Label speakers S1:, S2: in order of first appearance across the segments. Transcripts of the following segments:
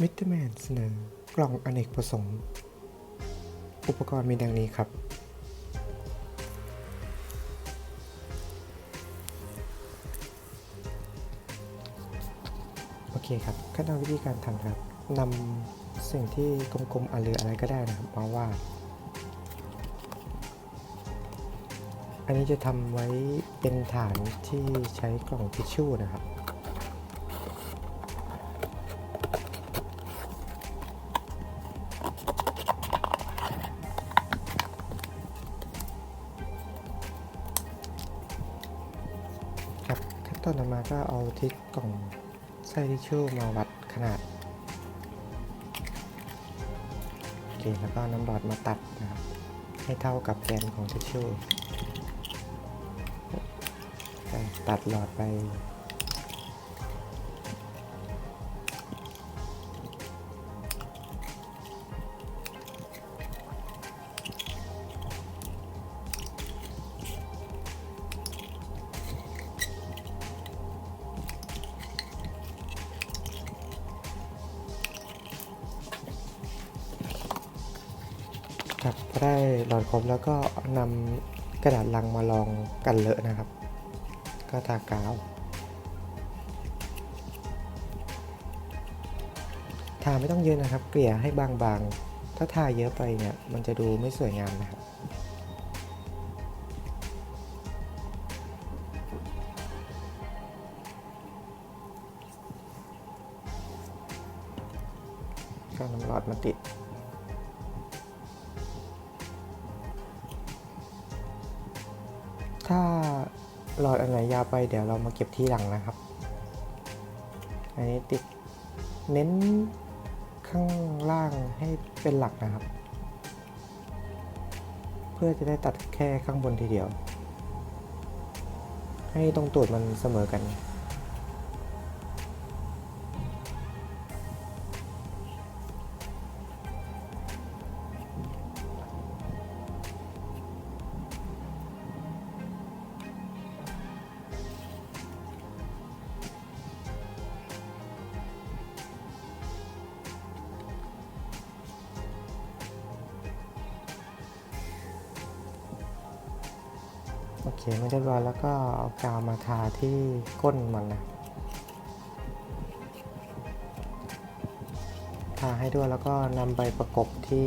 S1: มิตรแมนเสนอกล่องอเนกประสงค์ อุปกรณ์มีดังนี้ครับ โอเคครับขั้นตอนวิธีการทำครับนำสิ่งที่กลมๆอะหรืออะไรก็ได้นะครับมาวาดอันนี้จะทำไว้เป็นฐานที่ใช้กล่องทิชชู่นะครับ ตอนต่อมาก็เอาทิศกล่องไส้ทิชชู่มาวัดขนาดโอเคแล้วก็น้ำบอดมาตัดนะครับให้เท่ากับแกนของทิชชู่ตัดหลอดไป ครับพอได้หลอดครบแล้วก็นำกระดาษลังมาลองกันเลอะนะครับ ก็ทากาวทาไม่ต้องเยอะนะครับ เกลี่ยให้บางๆ ถ้าทาเยอะไปเนี่ย มันจะดูไม่สวยงามนะครับ ก็นำหลอดมาติด ถ้าหลอดอันไหนยาวไปเดี๋ยวเรามาเก็บที่หลังนะครับ อันนี้ติดเน้นข้างล่างให้เป็นหลักนะครับ เพื่อจะได้ตัดแค่ข้างบนทีเดียว ให้ตรงตูดมันเสมอกัน โอเคไม่เรียบร้อยแล้วก็เอากาวมาทาที่ก้นมันนะทาให้ด้วยแล้วก็นำไปประกบที่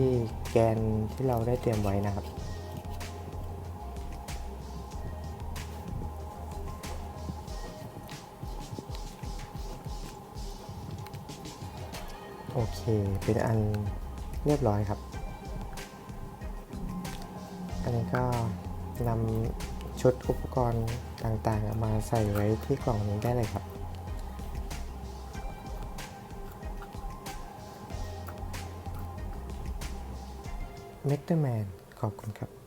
S1: แกนที่เราได้เตรียมไว้นะครับโอเค เป็นอันเรียบร้อยครับ อันนี้ก็นำ ชุดอุปกรณ์ต่างๆ มาใส่ไว้ที่กล่องนี้ได้เลยครับเมตเตอร์แมนขอบคุณครับ